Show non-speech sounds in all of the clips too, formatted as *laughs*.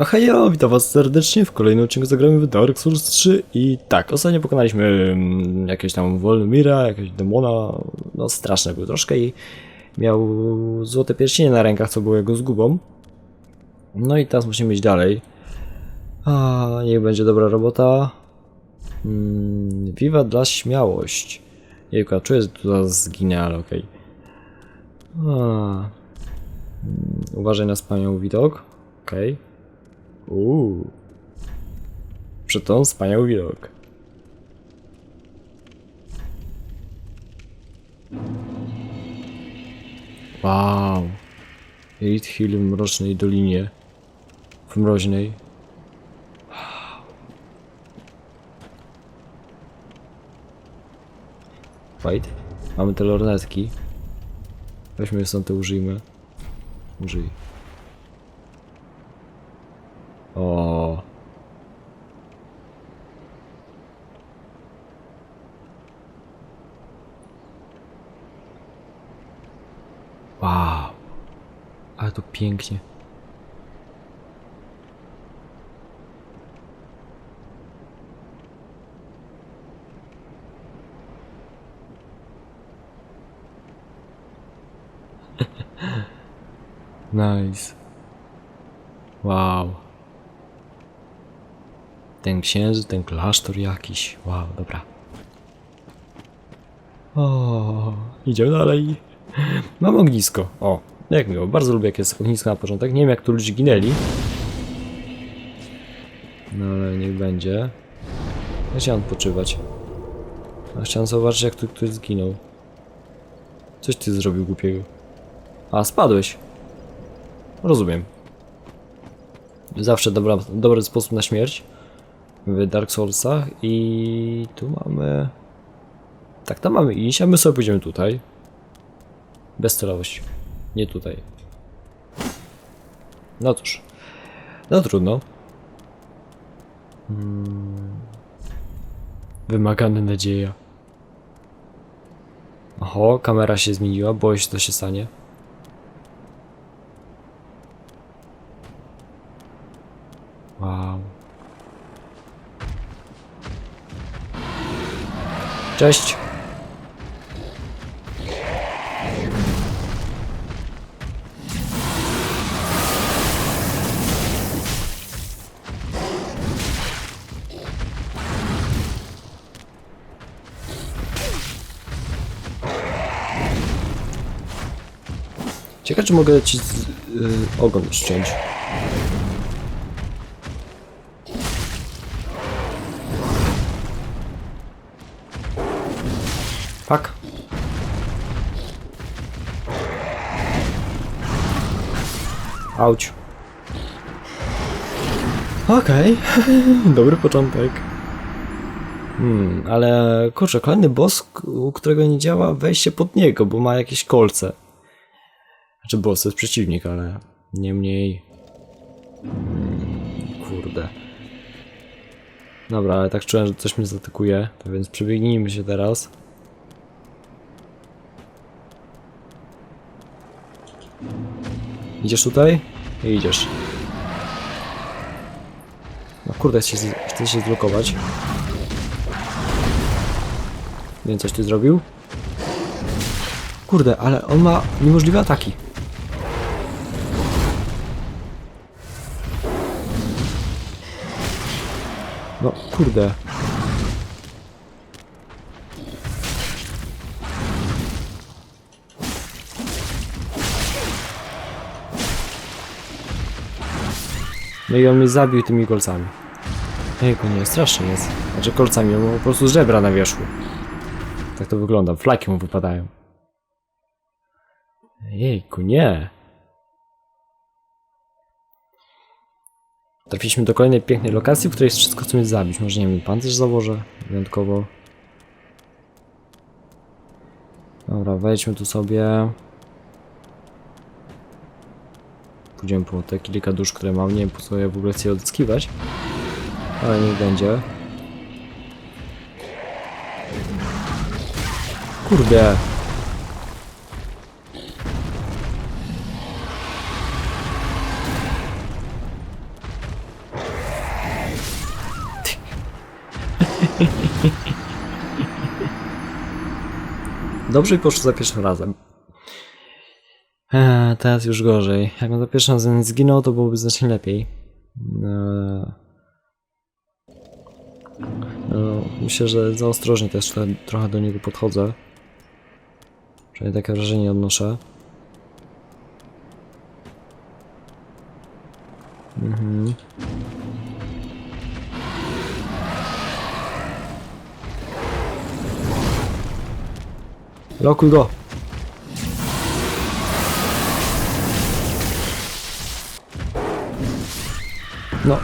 Ohejo, witam was serdecznie w kolejnym odcinku zagramy w Dark Souls 3 i tak, ostatnio pokonaliśmy mm, jakiegoś tam Wolmira, jakiegoś demona, no straszne był troszkę i miał złote pierścienie na rękach, co było jego zgubą. No i teraz musimy iść dalej. A, niech będzie dobra robota. Mm, Viva dla śmiałość. Jejku, czuję, że tu zaraz zginę, ale okej. A, mm, Uważaj na wspaniały widok. Okej. Uuu. Przeto wspaniały widok. Wow. Eight Hill w mrocznej dolinie. W mroźnej. Fight. Mamy te lornetki. Weźmy stąd, te użyjmy. Użyj. O. Wow. Ale to pięknie. *laughs* nice. Wow. Ten księżyc, ten klasztor jakiś. Wow, dobra. O, idziemy dalej. Mam ognisko. O, jak miło. Bardzo lubię jak jest ognisko na początek. Nie wiem jak tu ludzie ginęli. No ale niech będzie. Ja chciałem odpoczywać. A chciałem zobaczyć jak tu ktoś zginął. Coś ty zrobił głupiego. A, spadłeś. Rozumiem. Zawsze dobra, dobry sposób na śmierć w Dark Soulsach i tu mamy... Tak, tam mamy iść, a my sobie pójdziemy tutaj. Bezcelowość. Nie tutaj. No cóż. No trudno. Hmm. Nadzieja. Oho, kamera się zmieniła, boję się co się stanie. Wow. Cześć. Ciekawe, czy mogę ci z, y, ogon ściąć. Auć. Okej, *laughs* dobry początek. Hmm, ale kurczę, kolejny boss, u którego nie działa wejście pod niego, bo ma jakieś kolce. Znaczy boss to jest przeciwnik, ale niemniej... Hmm, kurde. Dobra, ale tak czułem, że coś mnie zatykuje, to więc przebiegnijmy się teraz. Idziesz tutaj? I idziesz. No kurde, chcę, się- chcę się zblokować. Wiem, coś ty zrobił? Kurde, ale on ma niemożliwe ataki. No, kurde. No i on mnie zabił tymi kolcami. Jejku, nie, strasznie jest. Znaczy kolcami, on po prostu żebra na wierzchu. Tak to wygląda, flaki mu wypadają. Jejku, nie. Trafiliśmy do kolejnej pięknej lokacji, w której jest wszystko co mnie zabić. Może nie wiem, pancerz założę wyjątkowo. Dobra, wejdźmy tu sobie. Pójdziemy po te kilka dusz, które mam. Nie wiem po co je w ogóle chcę odzyskiwać. Ale niech będzie. Kurde! *laughs* Dobrze i poszło za pierwszym razem. Teraz już gorzej. Jakbym za pierwszym razem zginął, to byłoby znacznie lepiej. Eee, no, myślę, że za ostrożnie też trochę, trochę do niego podchodzę. Przynajmniej takie wrażenie odnoszę. Mhm. Lokuj go! No.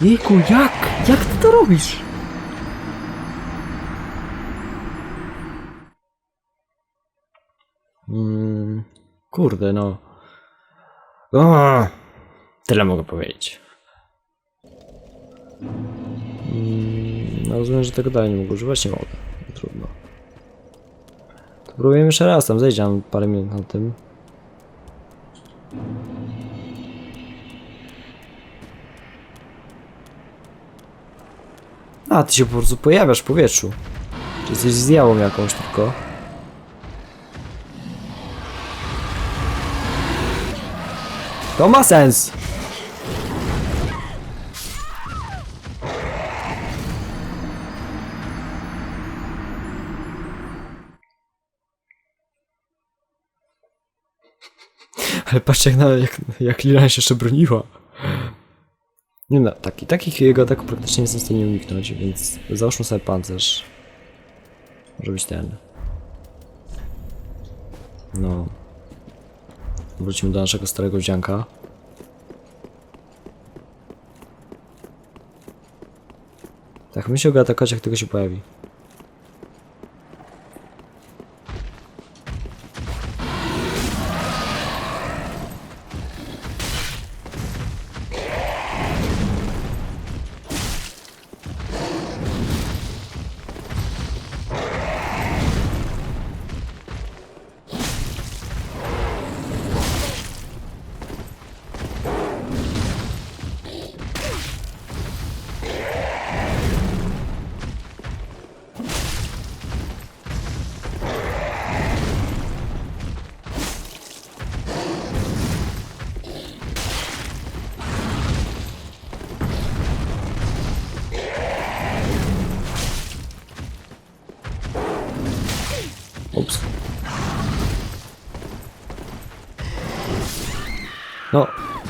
Jejku, jak? Jak ty to robisz? Mm, kurde, no. O, tyle mogę powiedzieć. Mm, no rozumiem, że tego dalej nie mogę używać, nie mogę. Trudno. To próbujemy jeszcze raz, tam mam parę minut na tym. A, ty się po prostu pojawiasz w powietrzu. Czy jesteś zjałą jakąś tylko? To ma sens! Ale patrzcie jak, na, jak, jak się jeszcze broniła. Nie no, taki, takich jego ataków praktycznie nie jestem w stanie uniknąć, więc załóżmy sobie pancerz. Może być ten. No. Wrócimy do naszego starego wzianka. Tak, myślę go atakować jak tylko się pojawi.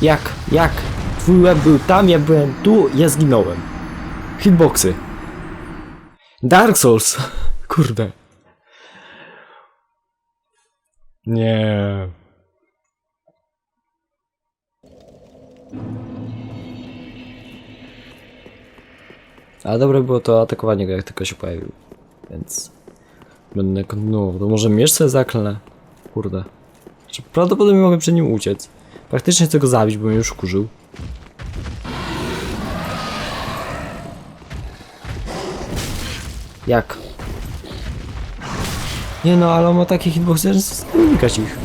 Jak, jak? Twój łeb był tam, ja byłem tu, ja zginąłem. Hitboxy. Dark Souls. *laughs* Kurde. Nie. Ale dobre było to atakowanie go, jak tylko się pojawił. Więc... Będę kontynuował. To może miecz sobie zaklnę? Kurde. Prawdopodobnie mogę przed nim uciec. Praktycznie chcę go zabić, bo mnie już kurzył. Jak? Nie no, ale on ma takie hitboxy, że unikać ich.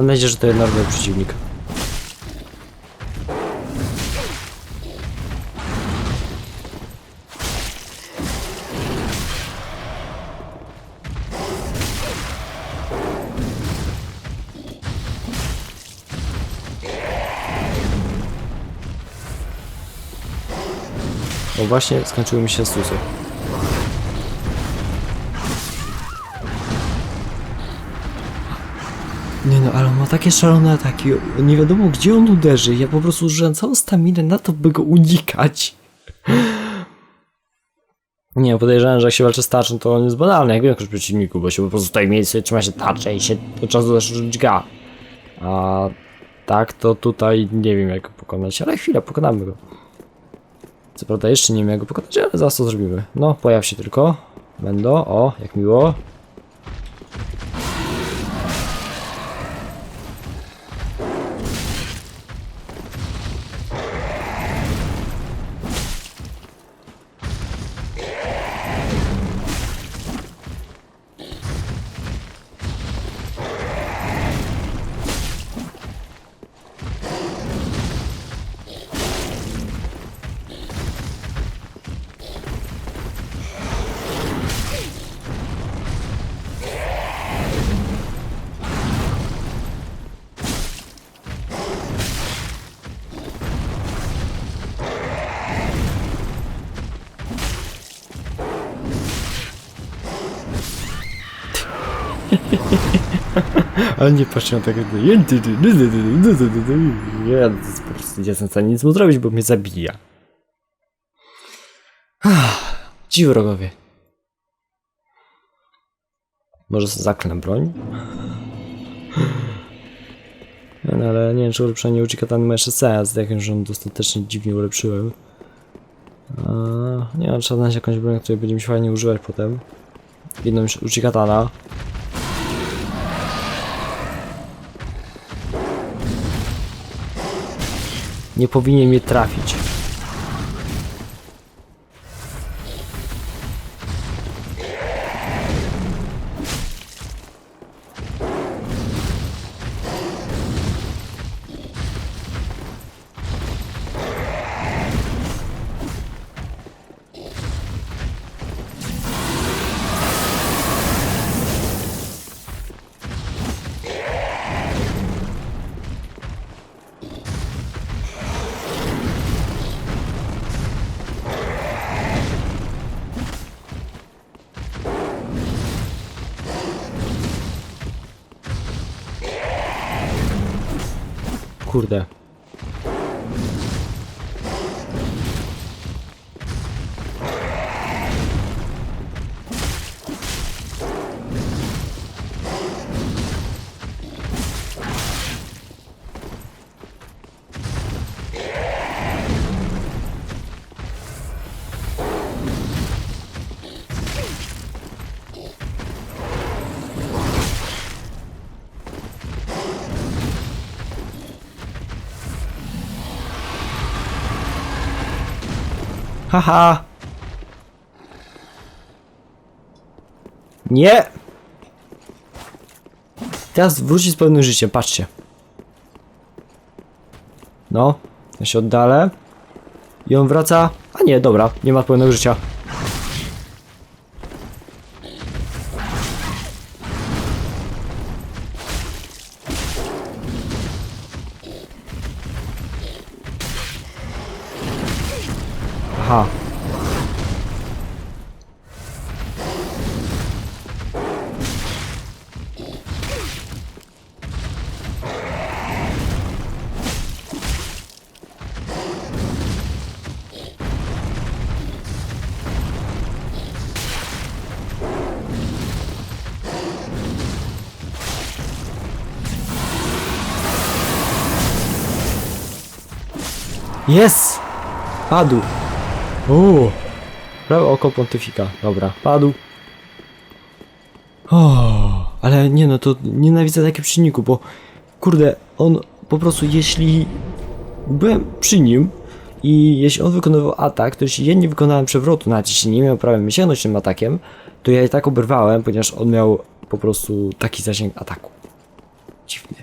Mam nadzieję, że to jednorowy przeciwnik. Bo właśnie skończyły mi się stusy. Takie szalone ataki. Nie wiadomo gdzie on uderzy. Ja po prostu użyłem całą staminę na to, by go unikać. Nie, podejrzewam, że jak się walczy z tarczą, to on jest banalny, jak większość przeciwników, bo się po prostu tutaj miejsce trzyma się tarczę i się od czasu też rzucić ga. A tak, to tutaj nie wiem jak go pokonać, ale chwilę, pokonamy go. Co prawda jeszcze nie wiem jak go pokonać, ale zaraz to zrobimy. No, pojaw się tylko. Mendo, o, jak miło. Ale nie patrzcie na to jest po prostu nie jestem w stanie nic mu zrobić, bo mnie zabija. Ci wrogowie. Może zaklnę broń? No, ale nie wiem, czy ulepszenie Uchigatany ma jeszcze sens, jak już ją dostatecznie dziwnie ulepszyłem. A, nie wiem, trzeba znaleźć jakąś broń, której będziemy się fajnie używać potem. Jedną już Uchigatana. Nie powinien mnie trafić. Kurde. Haha! Nie! Teraz wróci z pełnym życiem, patrzcie. No, ja się oddalę. I on wraca. A nie, dobra, nie ma pełnego życia. Jest! Padł. Uuu. Prawe oko pontyfika. Dobra, padł. O, ale nie no, to nienawidzę takiego przynniku, bo kurde, on po prostu jeśli byłem przy nim i jeśli on wykonywał atak, to jeśli ja nie wykonałem przewrotu, nawet jeśli nie miał prawa sięgnąć tym atakiem, to ja i tak oberwałem, ponieważ on miał po prostu taki zasięg ataku. Dziwny.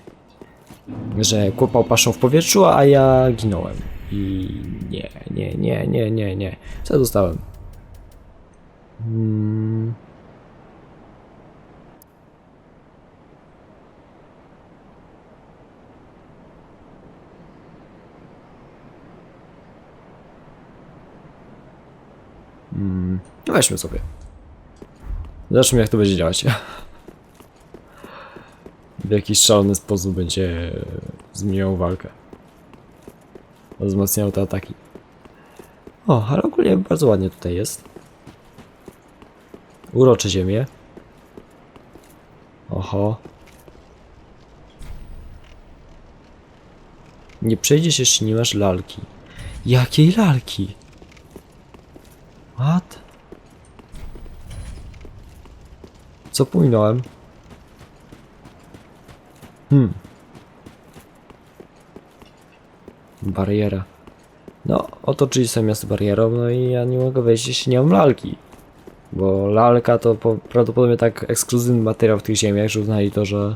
Że kłopał paszą w powietrzu, a ja ginąłem. I nie, nie, nie, nie, nie, nie. Co dostałem? Hmm. Hmm. No weźmy sobie. Zobaczmy jak to będzie działać. *laughs* W jakiś szalony sposób będzie zmieniał walkę wzmacniają te ataki. O, ale ogólnie bardzo ładnie tutaj jest. Urocze ziemię. Oho. Nie przejdziesz, jeśli nie masz lalki. Jakiej lalki? What? Co pominąłem? Bariera. No, otoczyli sobie miasto barierą, no i ja nie mogę wejść, jeśli nie mam lalki. Bo lalka to po, prawdopodobnie tak ekskluzywny materiał w tych ziemiach, że uznali to, że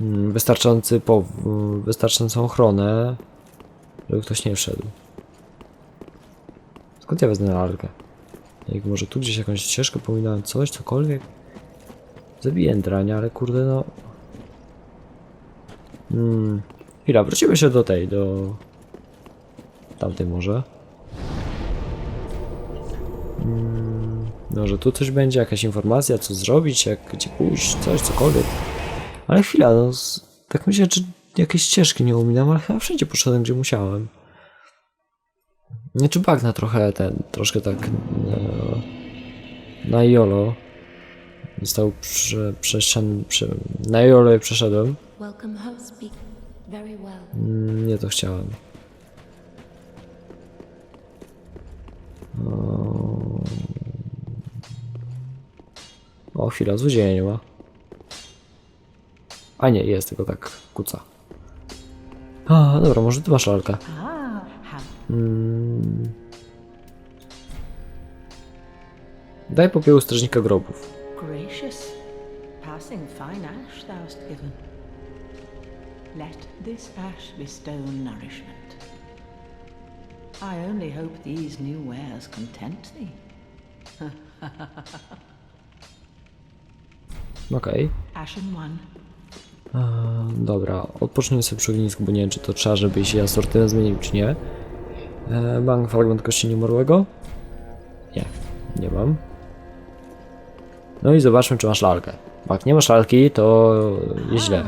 mm, wystarczający po, mm, wystarczającą ochronę, żeby ktoś nie wszedł. Skąd ja wezmę lalkę? Jak może tu gdzieś jakąś ścieżkę pominąłem, coś, cokolwiek? Zabiję drania, ale kurde no... Hmm. Chwila, wrócimy się do tej, do... Tamtej może. Mm, Może tu coś będzie, jakaś informacja, co zrobić, jak gdzie pójść, coś, cokolwiek. Ale chwila, no, tak myślę, czy jakieś ścieżki nie ominam, ale chyba wszędzie poszedłem, gdzie musiałem. Nie czy bagna trochę ten, troszkę tak e, na jolo. Został prze, przesian, prze, na jolo przeszedłem. Mm, Nie to chciałem. O, chwila, ma. A nie, jest, tylko tak kuca. A, dobra, może ty masz lalkę. Mm. Daj popiołu strażnika grobów. Let this ash bestow nourishment. I only hope these new wares content thee. *laughs* Okej. Ashen one, Dobra, odpocznij sobie przy ognisku, bo nie wiem, czy to trzeba, żeby się asortyment zmienił, czy nie. Eee, Mam fragment kości nieumorłego? Nie, nie mam. No i zobaczmy, czy masz lalkę. Jak nie masz lalki, to jest źle.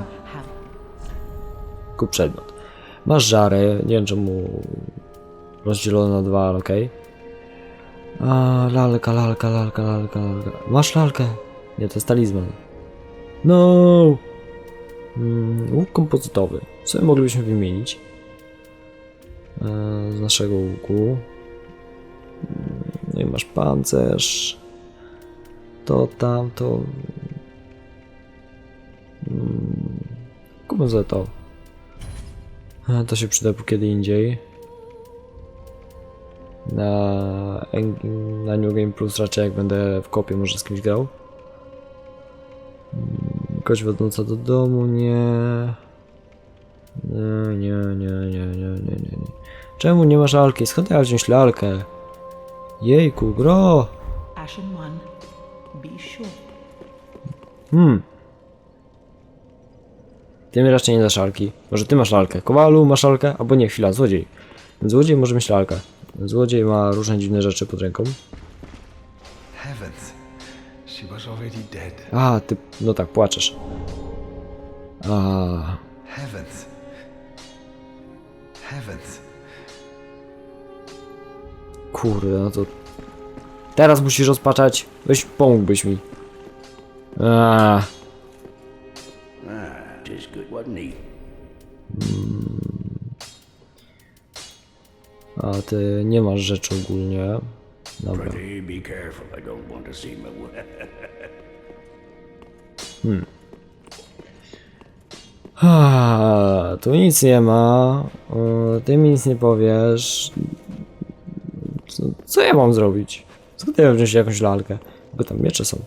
Kup przedmiot. Masz żarę, nie wiem czemu rozdzielone na dwa, okej. A, lalka, lalka, lalka, lalka, lalka. Masz lalkę? Nie, to jest talizman. No! Mm, łuk kompozytowy. Co my moglibyśmy wymienić? E, z naszego łuku. Mm, No i masz pancerz. To, tamto. Mm, sobie to. E, To się przyda po kiedy indziej. Na, na New Game Plus raczej jak będę w kopie może z kimś grał. Mm, Kość wiodąca do domu, nie. Nie, nie, nie, nie, nie, nie, nie, nie. Czemu nie masz lalki? Skąd ja wziąć lalkę? Jejku, gro! Hmm. Ty mi raczej nie dasz lalki. Może ty masz lalkę. Kowalu, masz lalkę? Albo nie, chwila, złodziej. Złodziej może mieć lalkę. Złodziej ma różne dziwne rzeczy pod ręką. Heavens, she was already dead. A, ty, no tak, płaczesz. A, Heavens. Heavens. kurde, no to... Teraz musisz rozpaczać. Weź, pomógłbyś mi. A, Tis good, wasn't he? A ty nie masz rzeczy ogólnie. Dobra. *laughs* A, tu nic nie ma. Ty mi nic nie powiesz. Co, co ja mam zrobić? Skąd ja wziąć jakąś lalkę? Bo tam miecze są.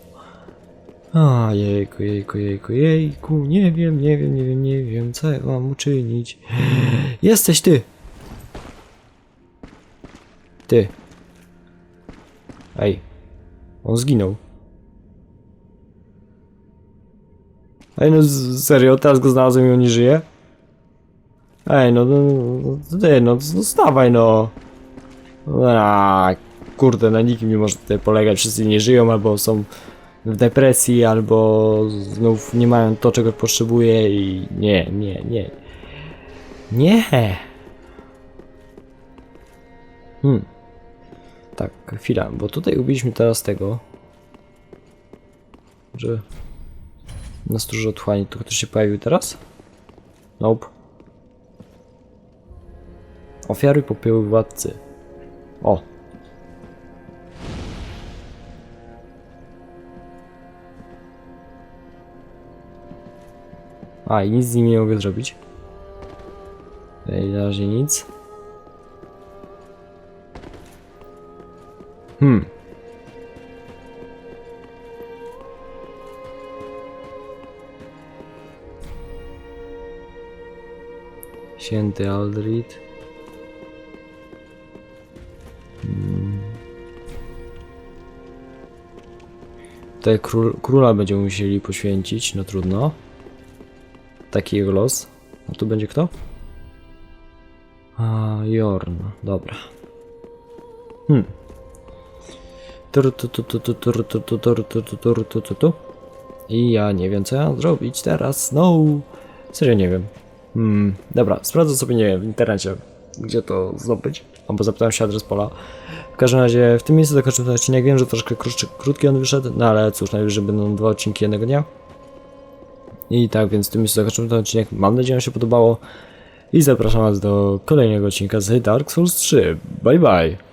A, jejku, jejku, jejku, jejku. Nie wiem, nie wiem, nie wiem, nie wiem, co ja mam uczynić. *gasps* Jesteś ty! Ty. Ej. On zginął. Ej, no serio, teraz go znalazłem i on nie żyje? Ej, no, no, no, ty, no, no stawaj, no. A, kurde, na nikim nie może tutaj polegać, wszyscy nie żyją, albo są w depresji, albo znów nie mają to, czego potrzebuje i nie, nie, nie. Nie. Hmm. Tak, chwila, bo tutaj ubiliśmy teraz tego, że na stróży otchłani. To ktoś się pojawił teraz? Nope. Ofiary popioły władcy. O. A, i nic z nimi nie mogę zrobić. Na razie nic. Hmm. Święty Aldrid. Tutaj król, króla będziemy musieli poświęcić, no trudno. Taki jego los. A tu będzie kto? A, Jorn, dobra. Hmm. Tur, tu, tu, tu, tu, tu, tu, tu, tu, tu, tu, tu. I ja nie wiem co ja mam zrobić teraz, no. Serio nie wiem. Hmm, dobra, sprawdzę sobie, nie wiem, w internecie, gdzie to zdobyć. Albo zapytałem się adres pola. W każdym razie w tym miejscu dokończymy ten odcinek. Wiem, że troszkę krótszy, krótki on wyszedł, no ale cóż, najwyżej będą dwa odcinki jednego dnia. I tak, więc w tym miejscu zakończymy ten odcinek. Mam nadzieję, że się podobało. I zapraszam was do kolejnego odcinka z Dark Souls 3. Bye bye!